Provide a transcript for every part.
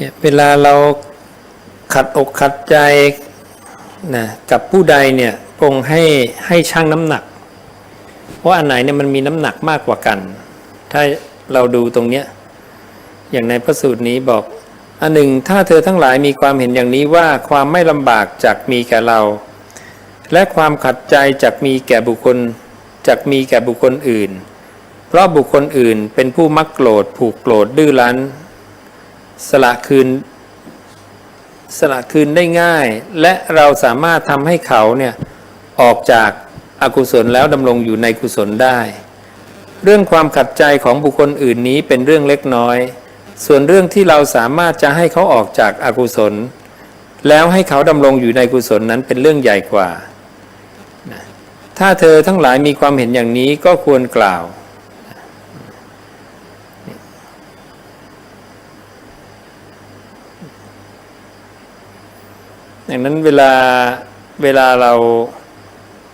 เนี่ยเวลาเราขัดอกขัดใจนะกับผู้ใดเนี่ยพระองค์ให้ให้ชั่งน้ำหนัก ว่าอันไหนเนี่ยมันมีน้ำหนักมากกว่ากัน ถ้าเราดูตรงเนี้ยอย่างในพระสูตรนี้บอกอันหนึ่งถ้าเธอทั้งหลายมีความเห็นอย่างนี้ว่าความไม่ลำบากจากมีแก่เรา และความขัดใจจากมีแก่บุคคลจากมีแก่บุคคลอื่น เพราะบุคคลอื่นเป็นผู้มักโกรธผูกโกรธดื้อรั้น สละคืน สละคืนได้ง่าย และเราสามารถทำให้เขาเนี่ยออกจากอากุศลแล้วดำรงอยู่ในกุศลได้ เรื่องความขัดใจของบุคคลอื่นนี้เป็นเรื่องเล็กน้อย ส่วนเรื่องที่เราสามารถจะให้เขาออกจากอากุศล แล้วให้เขาดำรงอยู่ในกุศลนั้นเป็นเรื่องใหญ่กว่า ถ้าเธอทั้งหลายมีความเห็นอย่างนี้ก็ควรกล่าว อย่างนั้นเวลาเวลาเรา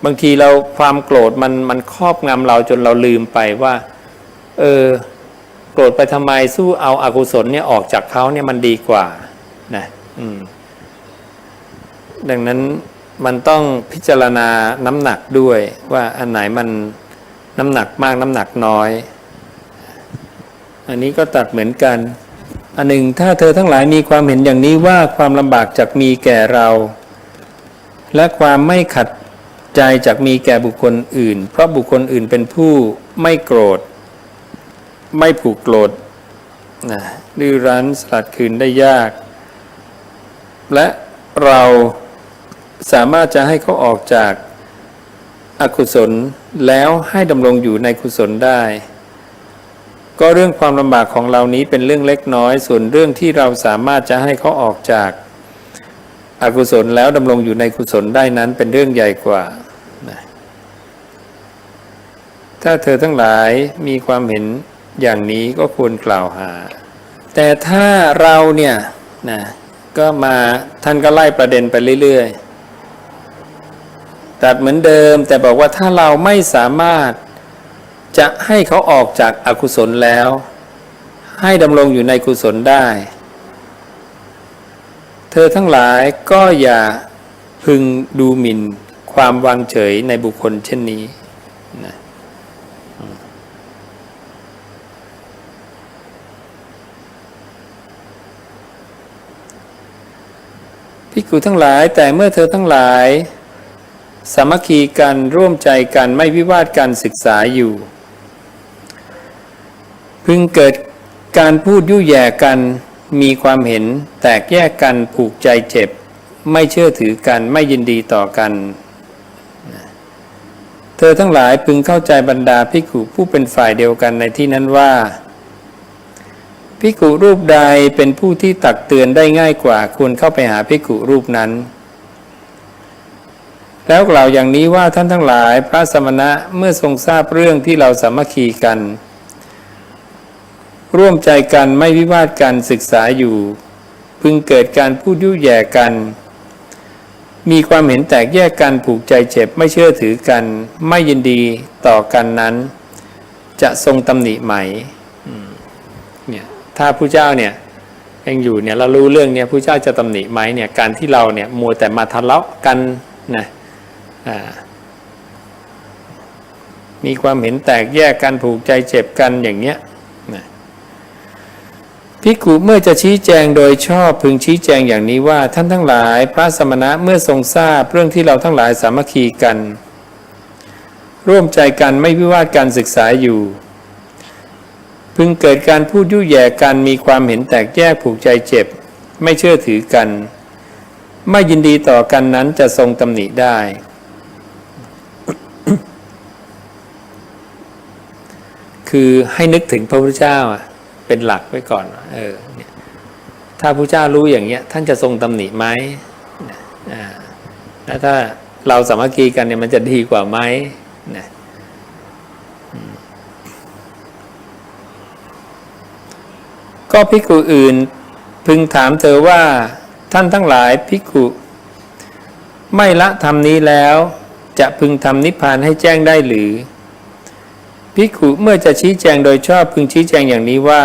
บางทีเราความโกรธมันมันครอบงำเราจนเราลืมไปว่า เออ โกรธไปทำไมสู้เอาอากุศลเนี่ยออกจากเขาเนี่ยมันดีกว่านะอืมดังนั้นมันต้องพิจารณาน้ำหนักด้วยว่าอันไหนมันน้ำหนักมากน้ำหนักน้อย อันนี้ก็ตัดเหมือนกัน อันหนึ่งถ้าเธอทั้งหลายมีความเห็นอย่างนี้ว่าความลำบากจากมีแก่เรา และความไม่ขัดใจจากมีแก่บุคคลอื่น เพราะบุคคลอื่นเป็นผู้ไม่โกรธ ไม่ผูกโกรธนะดื้อรั้นสลัดคืนได้ยาก และเราสามารถจะให้เขาออกจากอากุศลแล้วให้ดำรงอยู่ในกุศลได้ ก็เรื่องความลำบากของเรานี้เป็นเรื่องเล็กน้อย ส่วนเรื่องที่เราสามารถจะให้เขาออกจากอากุศลแล้วดำรงอยู่ในกุศลได้นั้นเป็นเรื่องใหญ่กว่า ถ้าเธอทั้งหลายมีความเห็นอย่างนี้ก็ควรกล่าวหา แต่ถ้าเราเนี่ยนะก็มาท่านก็ไล่ประเด็นไปเรื่อยๆตัดเหมือนเดิมแต่บอกว่าถ้าเราไม่สามารถ จะให้เขาออกจากอากุศลแล้ว ให้ดำรงอยู่ในกุศลได้ เธอทั้งหลายก็อย่าพึงดูหมิ่นความวางเฉยในบุคคลเช่นนี้นะพิกขุทั้งหลายแต่เมื่อเธอทั้งหลาย สามัคคีกันร่วมใจกันไม่วิวาทกันศึกษาอยู่ พึงเกิดการพูดยุ่ยแย่กัน มีความเห็น แตกแยกกันผูกใจเจ็บ ไม่เชื่อถือกันไม่ยินดีต่อกัน เธอทั้งหลายพึงเข้าใจบรรดาภิกุผู้เป็นฝ่ายเดียวกันในที่นั้นว่าภิกุรูปใดเป็นผู้ที่ตักเตือนได้ง่ายกว่าควรเข้าไปหาภิกุรูปนั้น แล้วกล่าวอย่างนี้ว่าท่านทั้งหลายพระสมณะเมื่อทรงทราบเรื่องที่เราสามัคคีกัน ร่วมใจกันไม่วิวาทกันศึกษาอยู่ พึงเกิดการพูดยุ่ยแย่กัน มีความเห็นแตกแยกกันผูกใจเจ็บไม่เชื่อถือกัน ไม่ยินดีต่อกันนั้น จะทรงตำหนิไหมเนี่ยถ้าผู้เจ้าเนี่ยยังอยู่เนี่ยเรารู้เรื่องเนี่ยผู้เจ้าจะตำหนิไหมเนี่ยการที่เราเนี่ยมัวแต่มาทะเลาะกันนะอ่ามีความเห็นแตกแยกกันผูกใจเจ็บกันอย่างเนี้ย พิกขุเมื่อจะชี้แจงโดยชอบพึงชี้แจงอย่างนี้ว่าท่านทั้งหลายพระสมณะเมื่อทรงทราบเรื่องที่เราทั้งหลายสามัคคีกัน ร่วมใจกันไม่วิวาทการศึกษาอยู่ พึงเกิดการพูดยุ่ยแย่กันมีความเห็นแตกแยกผูกใจเจ็บ ไม่เชื่อถือกัน ไม่ยินดีต่อกันนั้นจะทรงตำหนิได้คือให้นึกถึงพระพุทธเจ้าอะ เป็นหลักไว้ก่อนเออเนี่ยถ้าพระเจ้ารู้อย่างเงี้ย ท่านจะทรงตำหนิไหมนะถ้าเราสามัคคีกันเนี่ยมันจะดีกว่าไหมนะก็ภิกุอื่นพึงถามเธอว่าท่านทั้งหลายภิกุไม่ละธรรมนี้แล้ว จะพึงทำนิพพานให้แจ้งได้หรือ ภิกขุเมื่อจะชี้แจงโดยชอบพึงชี้แจงอย่างนี้ว่า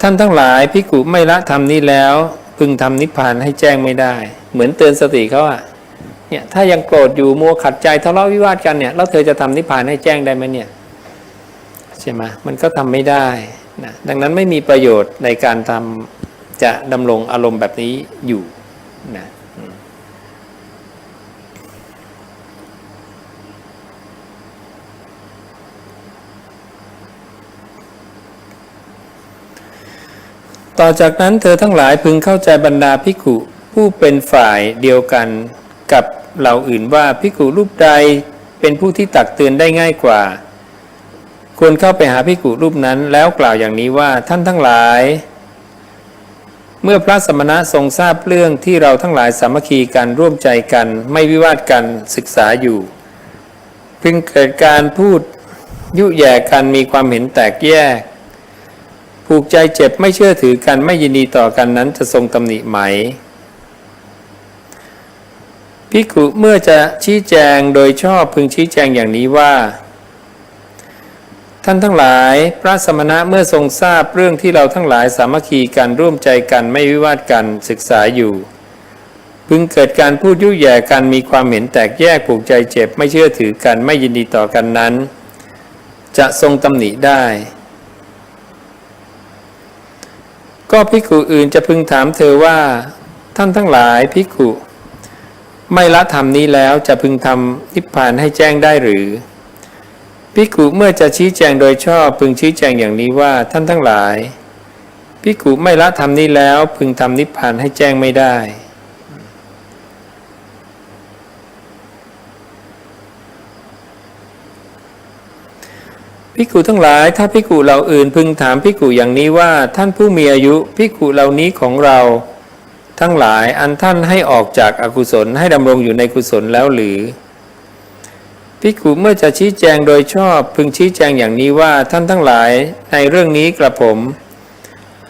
ท่านทั้งหลายพิกุไม่ละธรรมนี้แล้ว พึงทำนิพพานให้แจ้งไม่ได้ เหมือนเตือนสติเขาอะเนี่ยถ้ายังโกรธอยู่มัวขัดใจทะเลาะวิวาทกันเนี่ยแล้วเธอจะทำนิพพานให้แจ้งได้ไหมเนี่ยใช่ไหมมันก็ทำไม่ได้นะดังนั้นไม่มีประโยชน์ในการทำจะดำรงอารมณ์แบบนี้อยู่นะ ต่อจากนั้นเธอทั้งหลายพึงเข้าใจบรรดาภิกขุผู้เป็นฝ่ายเดียวกันกับเหล่าอื่นว่าภิกขุรูปใดเป็นผู้ที่ตักเตือนได้ง่ายกว่า ควรเข้าไปหาภิกขุรูปนั้นแล้วกล่าวอย่างนี้ว่าท่านทั้งหลาย เมื่อพระสมณะทรงทราบเรื่องที่เราทั้งหลายสามัคคีกันร่วมใจกันไม่วิวาทกันศึกษาอยู่ พึงเกิดการพูดยุแย่กันมีความเห็นแตกแยก ผูกใจเจ็บไม่เชื่อถือกันไม่ยินดีต่อกันนั้นจะทรงตำหนิไหมพิกุเมื่อจะชี้แจงโดยชอบพึงชี้แจงอย่างนี้ว่า ท่านทั้งหลายพระสมณะเมื่อทรงทราบเรื่องที่เราทั้งหลายสามัคคีกันร่วมใจกันไม่วิวาทกันศึกษาอยู่ พึงเกิดการพูดยุ่ยแย่กันมีความเห็นแตกแยกผูกใจเจ็บไม่เชื่อถือกันไม่ยินดีต่อกันนั้น จะทรงตำหนิได้ ก็ภิกขุอื่นจะพึงถามเธอว่า ท่านทั้งหลายภิกขุไม่ละธรรมนี้แล้วจะพึงทำนิพพานให้แจ้งได้หรือภิกขุเมื่อจะชี้แจงโดยชอบพึงชี้แจงอย่างนี้ว่าท่านทั้งหลายภิกขุไม่ละธรรมนี้แล้วพึงทำนิพพานให้แจ้งไม่ได้ ภิกขุทั้งหลาย ถ้าภิกขุเหล่าอื่นพึงถามภิกขุอย่างนี้ว่าท่านผู้มีอายุภิกขุเหล่านี้ของเรา ทั้งหลายอันท่านให้ออกจากอากุศลให้ดำรงอยู่ในกุศลแล้วหรือภิกขุเมื่อจะชี้แจงโดยชอบพึงชี้แจงอย่างนี้ว่าท่านทั้งหลายในเรื่องนี้กระผม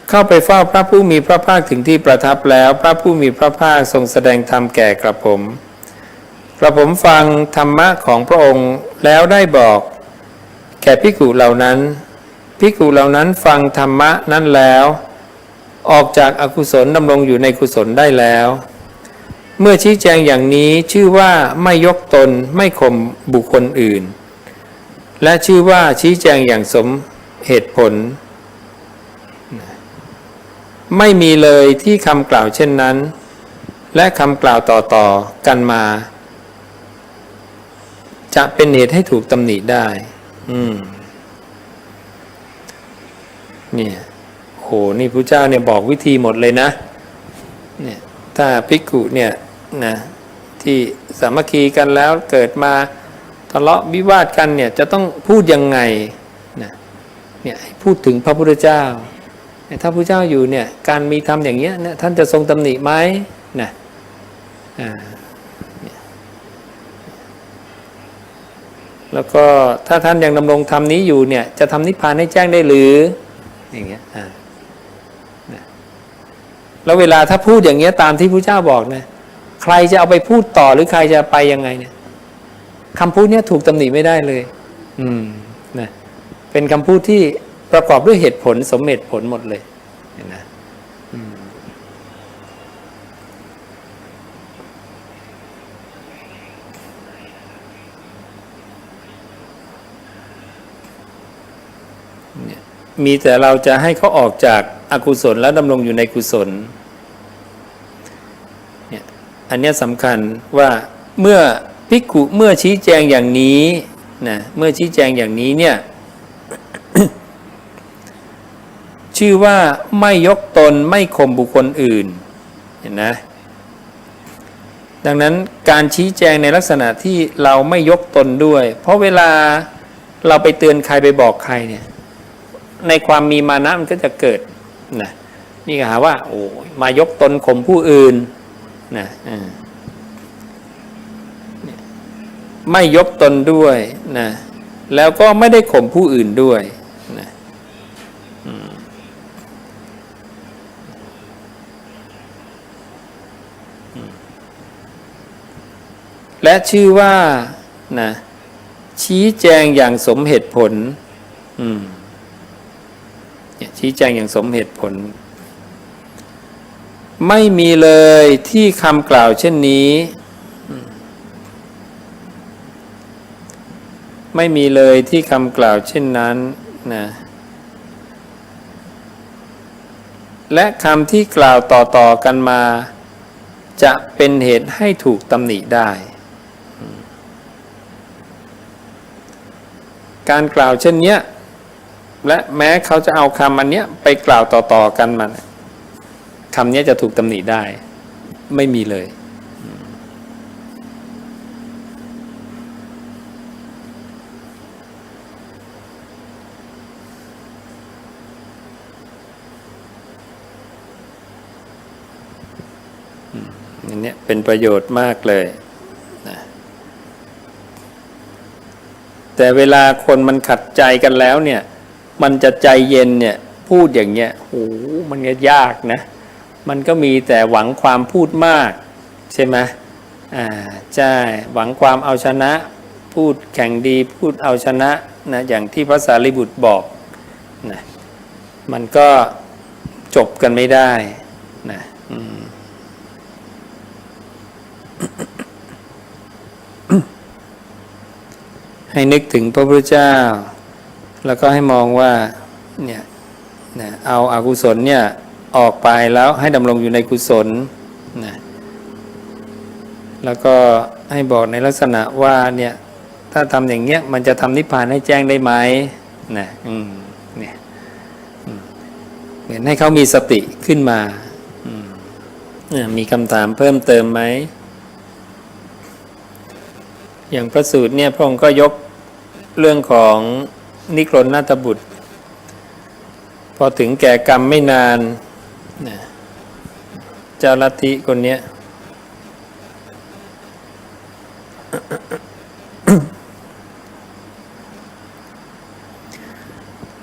เข้าไปเฝ้าพระผู้มีพระภาคถึงที่ประทับแล้ว พระผู้มีพระภาคทรงแสดงธรรมแก่กระผม กระผมฟังธรรมะของพระองค์แล้วได้บอก แก่ภิกขุเหล่านั้นภิกขุเหล่านั้นฟังธรรมะนั้นแล้ว ออกจากอากุศลดำรงอยู่ในกุศลได้แล้ว เมื่อชี้แจงอย่างนี้ชื่อว่าไม่ยกตนไม่ข่มบุคคลอื่น และชื่อว่าชี้แจงอย่างสมเหตุผล ไม่มีเลยที่คำกล่าวเช่นนั้น และคำกล่าวต่อๆกันมา จะเป็นเหตุให้ถูกตำหนิได้ อืม เนี่ยโหนี่พระเจ้าเนี่ยบอกวิธีหมดเลยนะ เนี่ย ถ้าภิกขุเนี่ยนะที่สามัคคีกันแล้วเกิดมาทะเลาะวิวาทกันเนี่ยจะต้องพูดยังไงนะเนี่ยพูดถึงพระพุทธเจ้า ถ้าพระเจ้าอยู่เนี่ยการมีทำอย่างเงี้ยเนี่ยท่านจะทรงตำหนิไหมนะอ่าเนี่ย แล้วก็ถ้าท่านยังดำรงธรรมนี้อยู่เนี่ยจะทำนิพพานให้แจ้งได้หรืออย่างเงี้ยอ่าแล้วเวลาถ้าพูดอย่างเงี้ยตามที่พระเจ้าบอกนะใครจะเอาไปพูดต่อหรือใครจะไปยังไงเนี่ยคำพูดเนี้ยถูกตำหนิไม่ได้เลย อืมนะเป็นคำพูดที่ประกอบด้วยเหตุผลสมเหตุผลหมดเลยเห็นนะอืมเนี่ย มีแต่เราจะให้เขาออกจากอากุศลแล้วดำรงอยู่ในกุศลเนี่ยอันนี้สำคัญว่าเมื่อภิกขุเมื่อชี้แจงอย่างนี้นะเมื่อชี้แจงอย่างนี้เนี่ยชื่อว่าไม่ยกตนไม่ข่มบุคคลอื่นเห็นนะดังนั้นการชี้แจงในลักษณะที่เราไม่ยกตนด้วย เพราะเวลาเราไปเตือนใครไปบอกใครเนี่ย ในความมีมานะมันก็จะเกิดนะนี่ก็หาว่า โอ้มายกตนข่มผู้อื่นนะอไม่ยกตนด้วยนะแล้วก็ไม่ได้ข่มผู้อื่นด้วยนะและชื่อว่านะชี้แจงอย่างสมเหตุผล อืม ชี้แจงอย่างสมเหตุผล ไม่มีเลยที่คำกล่าวเช่นนี้ ไม่มีเลยที่คำกล่าวเช่นนั้นนะและคำที่กล่าวต่อๆกันมา จะเป็นเหตุให้ถูกตำหนิได้ การกล่าวเช่นเนี้ย และแม้เขาจะเอาคำอันเนี้ยไปกล่าวต่อๆกันมันคำนี้จะถูกตำหนิได้ ไม่มีเลย อันนี้เป็นประโยชน์มากเลยนะแต่เวลาคนมันขัดใจกันแล้วเนี่ย มันจะใจเย็นเนี่ยพูดอย่างเงี้ยโอ้โหมันก็ยากนะ มันก็มีแต่หวังความพูดมาก ใช่ไหมอ่าใช่หวังความเอาชนะ พูดแข่งดีพูดเอาชนะนะอย่างที่พระสารีบุตรบอกนะมันก็จบกันไม่ได้นะอืมให้นึกถึงพระพุทธเจ้า แล้วก็ให้มองว่าเนี่ยนะเอาอากุศลเนี่ยออกไปแล้วให้ดำรงอยู่ในกุศลนะแล้วก็ให้บอกในลักษณะว่าเนี่ยถ้าทำอย่างเงี้ยมันจะทำนิพพานให้แจ้งได้ไหมนะอืมเนี่ยเหมือนให้เขามีสติขึ้นมาอืมเนี่ยมีคำถามเพิ่มเติมไหมอย่างพระสูตรเนี่ยพระองค์ก็ยกเรื่องของ นิครนนาตบุตร พอถึงแก่กรรมไม่นานนะเจ้าลัทธิคนเนี้ย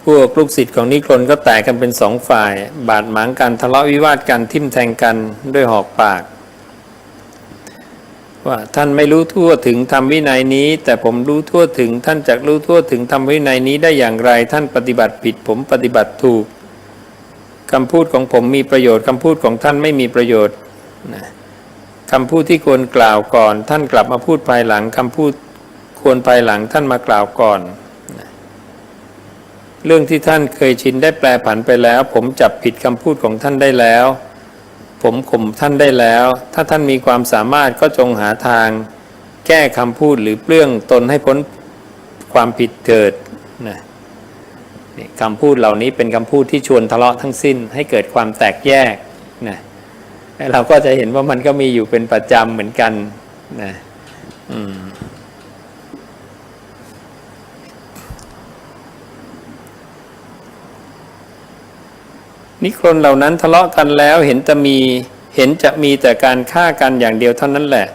พวกลูกศิษย์ของนิครนก็แตกกันเป็นสองฝ่าย บาดหมางกันทะเลาะวิวาทกันทิ่มแทงกันด้วยหอกปาก ว่าท่านไม่รู้ทั่วถึงธรรมวินัยนี้ แต่ผมรู้ทั่วถึงท่านจะรู้ทั่วถึงธรรมวินัยนี้ได้อย่างไร ท่านปฏิบัติผิดผมปฏิบัติถูกคำพูดของผมมีประโยชน์คำพูดของท่านไม่มีประโยชน์นะคำพูดที่ควรกล่าวก่อน ท่านกลับมาพูดภายหลังคำพูดควรภายหลังท่านมากล่าวก่อนนะเรื่องที่ท่านเคยชินได้แปลผันไปแล้ว ผมจับผิดคำพูดของท่านได้แล้ว ผมข่มท่านได้แล้ว ถ้าท่านมีความสามารถก็จงหาทาง แก้คำพูดหรือเปลื้องตนให้พ้นความผิดเถิดนะนี่คำพูดเหล่านี้เป็นคำพูดที่ชวนทะเลาะทั้งสิ้นให้เกิดความแตกแยกนะเราก็จะเห็นว่ามันก็มีอยู่เป็นประจำเหมือนกันนะอืม นิครนเหล่านั้นทะเลาะกันแล้วเห็นจะมีเห็นจะมีแต่การฆ่ากันอย่างเดียวเท่านั้นแหละ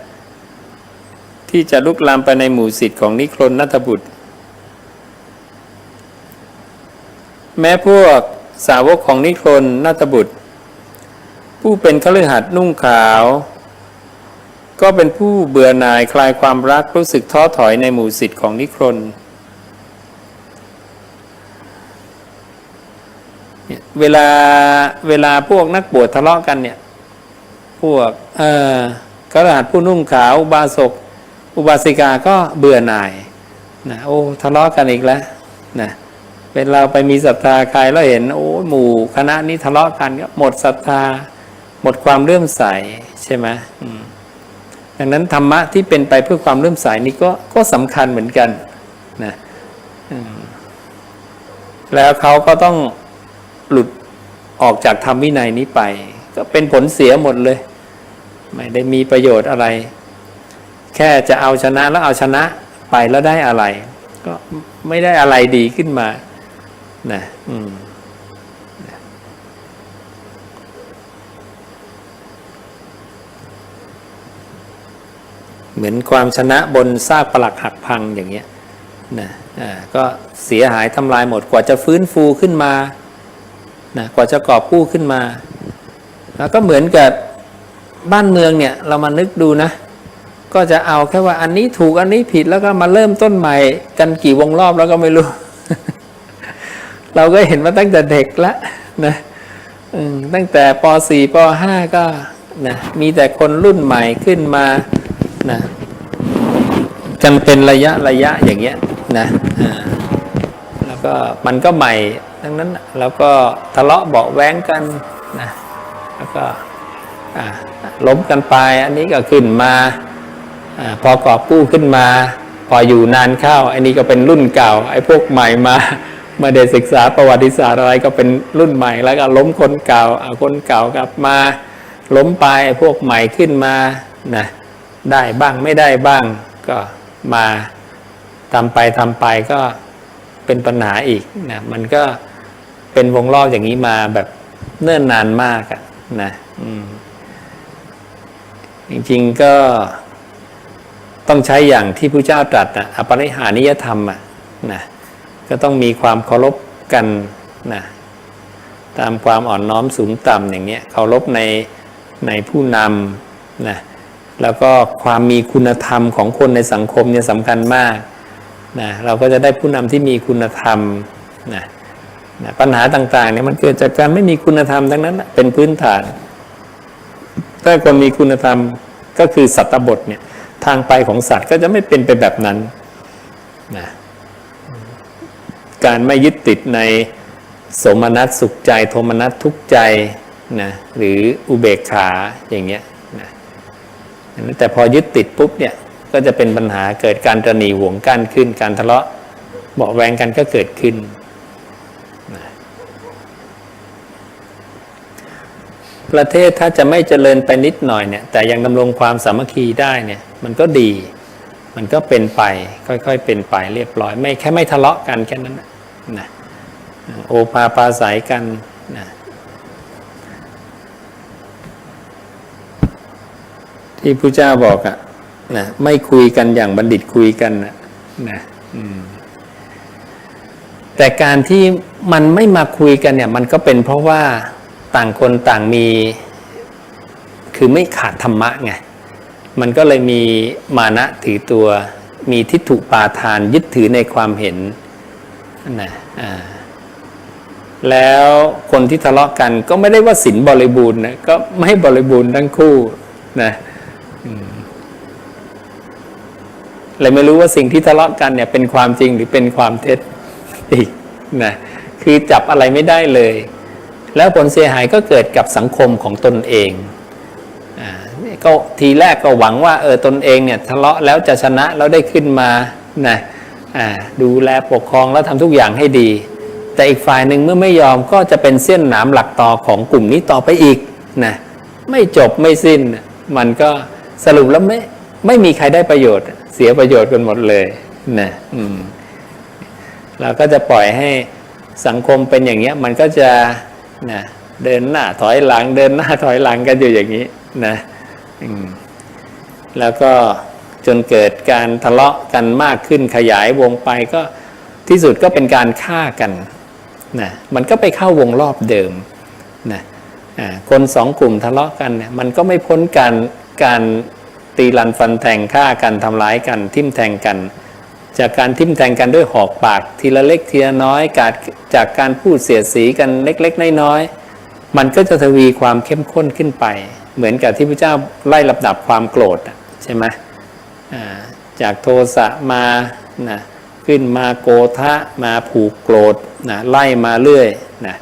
ที่จะลุกลามไปในหมู่สิทธิ์ของนิครนนัทบุตร แม้พวกสาวกของนิครนนัทบุตร ผู้เป็นขลือหัดนุ่งขาว ก็เป็นผู้เบื่อหน่ายคลายความรักรู้สึกท้อถอยในหมู่สิทธิ์ของนิครน เวลาเวลาพวกนักบวชทะเลาะกันเนี่ย พวกเอ่อกระดาษผู้นุ่งขาวบาสกอุบาสิกาก็เบื่อหน่ายนะโอ้ทะเลาะกันอีกแล้วนะเป็นเราไปมีศรัทธาใครแล้วเห็น โอ้หมู่คณะนี้ทะเลาะกันก็หมดศรัทธา หมดความเลื่อมใสใช่ไหมดังนั้นธรรมะที่เป็นไปเพื่อความเลื่อมใสนี้ก็ก็สำคัญเหมือนกันนะแล้วเขาก็ต้อง หลุดออกจากธรรมวินัยนี้ไป ก็เป็นผลเสียหมดเลย ไม่ได้มีประโยชน์อะไร แค่จะเอาชนะแล้วเอาชนะไปแล้วได้อะไร ก็ไม่ได้อะไรดีขึ้นมานะอืมเหมือนความชนะบนซากปลักหักพังอย่างเงี้ยนะอ่าก็เสียหายทำลายหมดกว่าจะฟื้นฟูขึ้นมา นะกว่าจะกอบกู้ขึ้นมาแล้วก็เหมือนกับบ้านเมืองเนี่ยเรามานึกดูนะ ก็จะเอาแค่ว่าอันนี้ถูกอันนี้ผิดแล้วก็มาเริ่มต้นใหม่กันกี่วงรอบแล้วก็ไม่รู้ เราก็เห็นมาตั้งแต่เด็กละนะตั้งแต่ป .4 ป .5 ก็นะมีแต่คนรุ่นใหม่ขึ้นมานะกันเป็นระยะระยะอย่างเงี้ยนะแล้วก็มันก็ใหม่ ทั้งนั้นน่ะแล้วก็ทะเลาะเบาแว้งกันนะแล้วก็ล้มกันไป อันนี้ก็ขึ้นมาอพอกอบกู้ขึ้นมา พออยู่นานเข้าอันนี้ก็เป็นรุ่นเก่า ไอ้พวกใหม่มาม่ได้ศึกษาประวัติศาสตร์อะไรก็เป็นรุ่นใหม่ แล้วก็ล้มคนเก่าเอาคนเก่ากลับมา ล้มไปไอ้พวกใหม่ขึ้นมานะได้บ้างไม่ได้บ้างก็มาทำไปทำไปก็เป็นปัญหาอีกนะมันก็ เป็นวงรอบอย่างนี้มาแบบเนิ่นนานมากอะนะจริงๆก็ต้องใช้อย่างที่พระเจ้าตรัสอะอปริหานิยธรรมอะนะก็ต้องมีความเคารพกันนะตามความอ่อนน้อมสูงต่ำอย่างเนี้ยเคารพในในผู้นำนะแล้วก็ความมีคุณธรรมของคนในสังคมเนี่ยสำคัญมากนะเราก็จะได้ผู้นำที่มีคุณธรรมนะ นะปัญหาต่างๆเนี่ยมันเกิดจากการไม่มีคุณธรรมทั้งนั้นเป็นพื้นฐาน ถ้าคนมีคุณธรรมก็คือสัตตบทเนี่ยทางไปของสัตว์ก็จะไม่เป็นไปแบบนั้นนะการไม่ยึดติดในสมนัตสุขใจ โทมนัตทุกขใจนะหรืออุเบกขาอย่างเงี้ยนะแต่พอยึดติดปุ๊บเนี่ยก็จะเป็นปัญหาเกิดการตระหนีห่วงกันขึ้น การทะเลาะเบาแวงกันก็เกิดขึ้น ประเทศถ้าจะไม่เจริญไปนิดหน่อยเนี่ย แต่ยังดำรงความสามัคคีได้เนี่ย มันก็ดี มันก็เป็นไป ค่อยๆ เป็นไปเรียบร้อย ไม่แค่ไม่ทะเลาะกันแค่นั้นนะโอภาปาศัยกันนะที่พระเจ้าบอกอะนะไม่คุยกันอย่างบัณฑิตคุยกันนะนะแต่การที่มันไม่มาคุยกันเนี่ย มันก็เป็นเพราะว่า ต่างคนต่างมี คือไม่ขาดธรรมะไงมันก็เลยมีมานะถือตัว มีทิฏฐุปาทานยึดถือในความเห็นนะอ่าแล้วคนที่ทะเลาะกันก็ไม่ได้ว่าศีลบริบูรณ์นะก็ไม่บริบูรณ์ทั้งคู่นะเลยไม่รู้ว่าสิ่งที่ทะเลาะกันเนี่ยเป็นความจริงหรือเป็นความเท็จอีกนะคือจับอะไรไม่ได้เลย แล้วผลเสียหายก็เกิดกับสังคมของตนเองอ่าก็ทีแรกก็หวังว่าเออตนเองเนี่ยทะเลาะแล้วจะชนะแล้วได้ขึ้นมานะอ่าดูแลปกครองแล้วทำทุกอย่างให้ดี แต่อีกฝ่ายหนึ่งเมื่อไม่ยอมก็จะเป็นเส้นหนามหลักต่อของกลุ่มนี้ต่อไปอีกนะไม่จบไม่สิ้นมันก็สรุปแล้วไม่ไม่มีใครได้ประโยชน์ เสียประโยชน์กันหมดเลยนะอืมเราก็จะปล่อยให้สังคมเป็นอย่างเงี้ยมันก็จะ นะเดินหน้าถอยหลัง เดินหน้าถอยหลังกันอยู่อย่างนี้นะแล้วก็จนเกิดการทะเลาะกันมากขึ้นขยายวงไปก็ที่สุดก็เป็นการฆ่ากันนะมันก็ไปเข้าวงรอบเดิมนะคนสองกลุ่มทะเลาะกันเนี่ยมันก็ไม่พ้นการการตีรันฟันแทงฆ่ากันทำร้ายกันทิ่มแทงกัน จากการทิ่มแทงกันด้วยหอกปากทีละเล็กทีละน้อยการจากการพูดเสียดสีกันเล็กๆน้อยๆมันก็จะทวีความเข้มข้นขึ้นไป เหมือนกับที่พระเจ้าไล่ลำดับความโกรธใช่ไหมจากโทสะมานะขึ้นมาโกทะมาผูกโกรธนะไล่มาเรื่อยนะ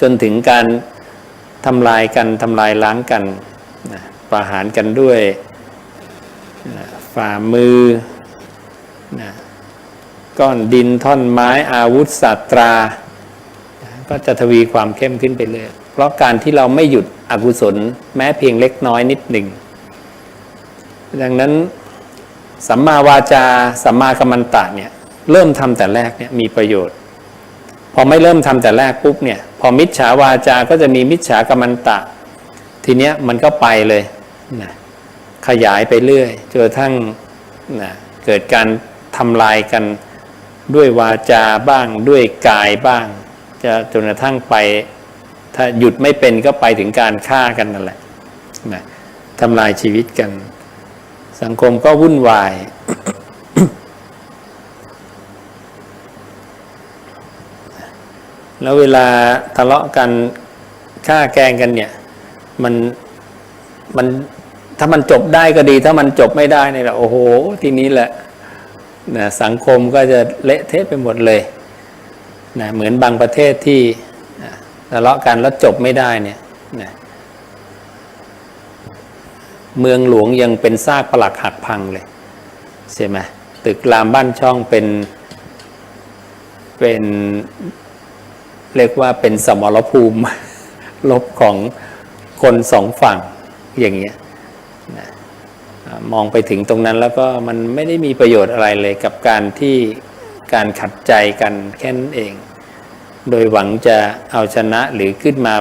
จนถึงการทำลายกันทำลายล้างกันนะประหารกันด้วยนะ ฝ่ามือนะก้อนดินท่อนไม้อาวุธสัตรานะก็จะทวีความเข้มขึ้นไปเลยเพราะการที่เราไม่หยุดอกุศลแม้เพียงเล็กน้อยนิดหนึ่ง ดังนั้นสัมมาวาจาสัมมากัมมันตะเนี่ยเริ่มทำแต่แรกเนี่ยมีประโยชน์ พอไม่เริ่มทำแต่แรกปุ๊บเนี่ยพอมิจฉาวาจาก็จะมีมิจฉากัมมันตะ ทีเนี้ยมันก็ไปเลยนะ ขยายไปเรื่อยจนกระทั่งนะเกิดการทำลายกันด้วยวาจาบ้างด้วยกายบ้าง จะจนกระทั่งไป ถ้าหยุดไม่เป็นก็ไปถึงการฆ่ากันนั่นแหละนะทำลายชีวิตกัน สังคมก็วุ่นวาย แล้วเวลาทะเลาะกันฆ่าแกงกันเนี่ย มันมัน ถ้ามันจบได้ก็ดี ถ้ามันจบไม่ได้เนี่ยแหละโอ้โห ทีนี้แหละนะสังคมก็จะเละเทะไปหมดเลยนะเหมือนบางประเทศที่นะทะเลาะกันแล้วจบไม่ได้เนี่ยนะเมืองหลวงยังเป็นซากปลักหักพังเลยใช่ไหมตึกรามบ้านช่องเป็นเป็นเรียกว่าเป็นสมรภูมิลบของคนสองฝั่งอย่างเงี้ย มองไปถึงตรงนั้นแล้วก็มันไม่ได้มีประโยชน์อะไรเลยกับการที่การขัดใจกันแค่นั้นเอง โดยหวังจะเอาชนะหรือขึ้นมา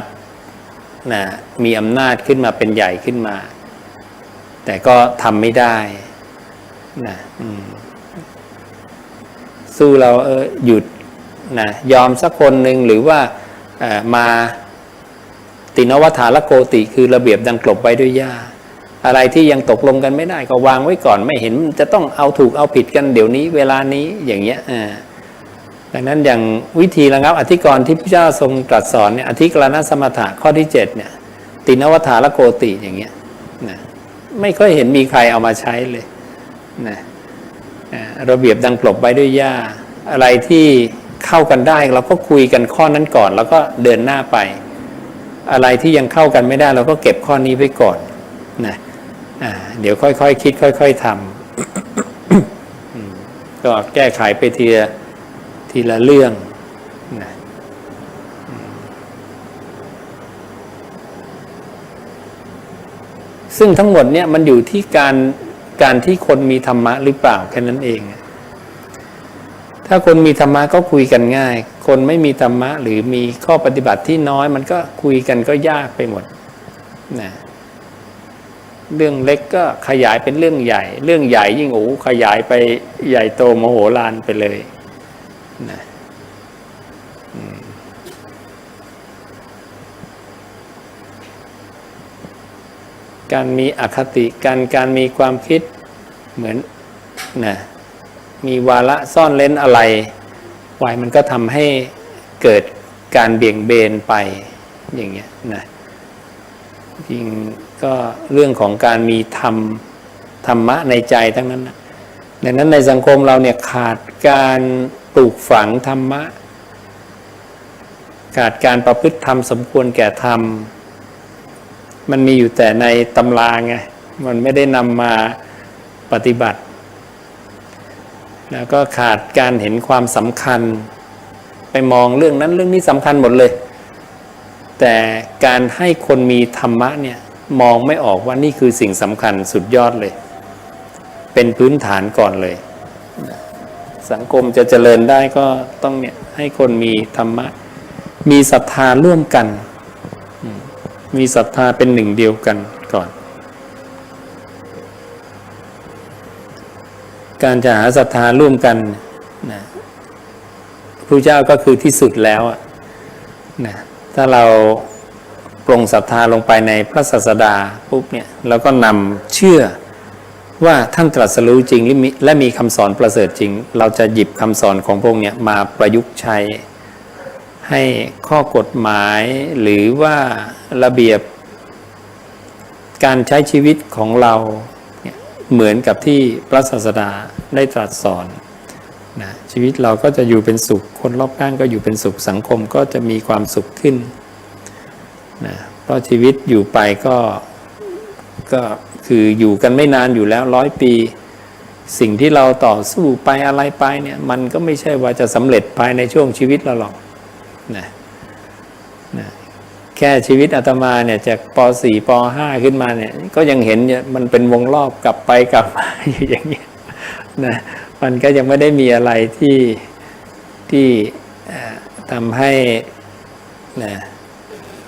นะมีอำนาจขึ้นมาเป็นใหญ่ขึ้นมา แต่ก็ทำไม่ได้นะสู้เราเออหยุดนะยอมสักคนหนึ่งหรือว่ามาตินวัฏฐานโกติคือระเบียบดังกลบไว้ด้วยหญ้า อะไรที่ยังตกลงกันไม่ได้ก็วางไว้ก่อนไม่เห็นจะต้องเอาถูกเอาผิดกันเดี๋ยวนี้เวลานี้อย่างเงี้ยอ่าดังนั้นอย่างวิธีระงับอธิกรณ์ที่พระเจ้าทรงตรัสสอนเนี่ยอธิกรณสมถะข้อที่เจ็ดเนี่ยตินวัฏฐานโกติอย่างเงี้ยนะไม่ค่อยเห็นมีใครเอามาใช้เลยนะระเบียบดังกลบไว้ด้วยหญ้าอะไรที่เข้ากันได้เราก็คุยกันข้อนั้นก่อน แล้วก็เดินหน้าไป อะไรที่ยังเข้ากันไม่ได้ เราก็เก็บข้อนี้ไว้ก่อนนะ เดี๋ยวค่อยๆคคิด ค่อย ๆทำก็แก้ไขไปทีละทีละเรื่องนะซึ่งทั้งหมดเนี่ยมันอยู่ที่การการที่คนมีธรรมะหรือเปล่าแค่นั้นเอง ถ้าคนมีธรรมะก็คุยกันง่าย คนไม่มีธรรมะหรือมีข้อปฏิบัติที่น้อย มันก็คุยกันก็ยากไปหมดนะ เรื่องเล็กก็ขยายเป็นเรื่องใหญ่ เรื่องใหญ่ยิ่งโอ้ขยายไปใหญ่โตมโหฬารไปเลยนะการมีอคติการการมีความคิดเหมือนนะมีวาระซ่อนเล้นอะไรไว้มันก็ทำให้เกิดการเบี่ยงเบนไปอย่างเงี้ยนะจริง ก็เรื่องของการมีธรรมธรรมะในใจทั้งนั้นนะดังนั้นในสังคมเราเนี่ยขาดการปลูกฝังธรรมะ ขาดการประพฤติธรรมสมควรแก่ธรรม มันมีอยู่แต่ในตำราไงมันไม่ได้นำมาปฏิบัติ แล้วก็ขาดการเห็นความสำคัญ ไปมองเรื่องนั้นเรื่องนี้สำคัญหมดเลย แต่การให้คนมีธรรมะเนี่ย มองไม่ออกว่านี่คือสิ่งสำคัญสุดยอดเลย เป็นพื้นฐานก่อนเลย สังคมจะเจริญได้ก็ต้องเนี่ยให้คนมีธรรมะ มีศรัทธาร่วมกัน มีศรัทธาเป็นหนึ่งเดียวกันก่อน การจะหาศรัทธาร่วมกันนะพระเจ้าก็คือที่สุดแล้วอะนะถ้าเรา ปรงศรัทธาลงไปในพระศาสดาปุ๊บเนี่ยเราก็นำเชื่อว่าท่านตรัสรู้จริงและมีและมีคำสอนประเสริฐจริง เราจะหยิบคำสอนของพระองค์เนี่ยมาประยุกต์ใช้ ให้ข้อกฎหมายหรือว่าระเบียบการใช้ชีวิตของเราเเหมือนกับที่พระศาสดาได้ตรัสสอนนะชีวิตเราก็จะอยู่เป็นสุข คนรอบข้างก็อยู่เป็นสุขสังคมก็จะมีความสุขขึ้น นะเพราะชีวิตอยู่ไปก็ก็คืออยู่กันไม่นานอยู่แล้วร้อยปี สิ่งที่เราต่อสู้ไปอะไรไปเนี่ย มันก็ไม่ใช่ว่าจะสำเร็จภายในช่วงชีวิตเราหรอกนะนะแค่ชีวิตอาตมาเนี่ยจากป .4 ป .5 ขึ้นมาเนี่ย ก็ยังเห็นเนี่ยมันเป็นวงรอบกลับไปกลับมาอยู่อย่างเงี้ยนะมันก็ยังไม่ได้มีอะไรที่ที่ทำให้นะ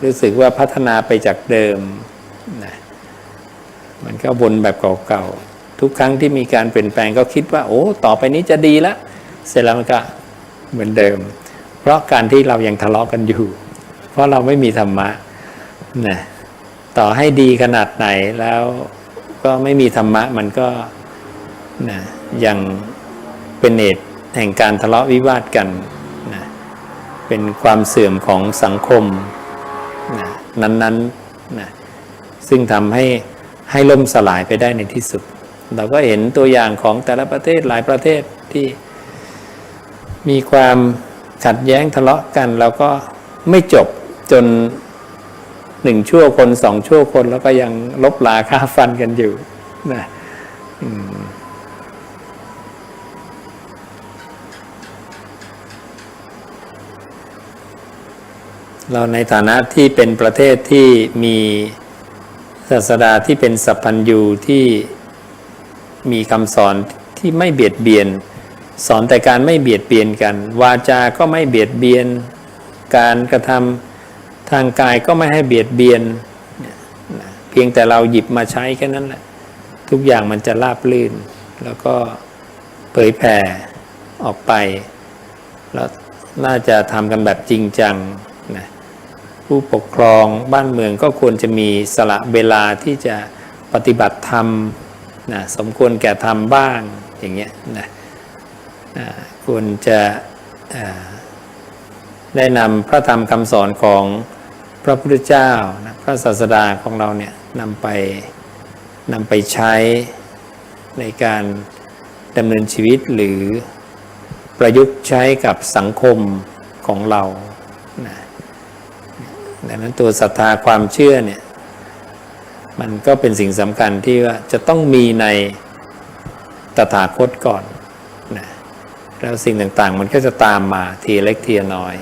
รู้สึกว่าพัฒนาไปจากเดิมนะมันก็วนแบบเก่าๆ ทุกครั้งที่มีการเปลี่ยนแปลงก็คิดว่า โอ้ ต่อไปนี้จะดีแล้วเสร็จแล้วมันก็เหมือนเดิม เพราะการที่เรายังทะเลาะกันอยู่ เพราะเราไม่มีธรรมะนะต่อให้ดีขนาดไหนแล้วก็ไม่มีธรรมะมันก็นะยังเป็นเหตุแห่งการทะเลาะวิวาทกันนะเป็นความเสื่อมของสังคม นะนั้นๆนะซึ่งทำให้ให้ล่มสลายไปได้ในที่สุด เราก็เห็นตัวอย่างของแต่ละประเทศหลายประเทศที่มีความขัดแย้งทะเลาะกัน แล้วก็ไม่จบจนหนึ่งชั่วคนสองชั่วคนแล้วก็ยังลบลาค่าฟันกันอยู่นะ เราในฐานะที่เป็นประเทศที่มีศาสดาที่เป็นสัพพัญญูที่มีคำสอนที่ไม่เบียดเบียน สอนแต่การไม่เบียดเบียนกัน วาจา ก็ไม่เบียดเบียน การกระทำทางกายก็ไม่ให้เบียดเบียนเนี่ยนะเพียงแต่เราหยิบมาใช้แค่นั้นแหละทุกอย่างมันจะราบลื่น แล้วก็เผยแผ่ออกไป แล้วน่าจะทำกันแบบจริงจังนะ ผู้ปกครองบ้านเมืองก็ควรจะมีสละเวลาที่จะปฏิบัติธรรมนะสมควรแก่ธรรมบ้างอย่างเงี้ยนะควรจะได้นำพระธรรมคำสอนของพระพุทธเจ้านะพระศาสดาของเราเนี่ยนำไปนำไปใช้ในการดำเนินชีวิตหรือประยุกต์ใช้กับสังคมของเรา ดังนั้นตัวศรัทธาความเชื่อเนี่ย มันก็เป็นสิ่งสำคัญที่ว่าจะต้องมีในตถาคตก่อนนะแล้วสิ่งต่างๆ มันก็จะตามมาทีเล็กทีน้อย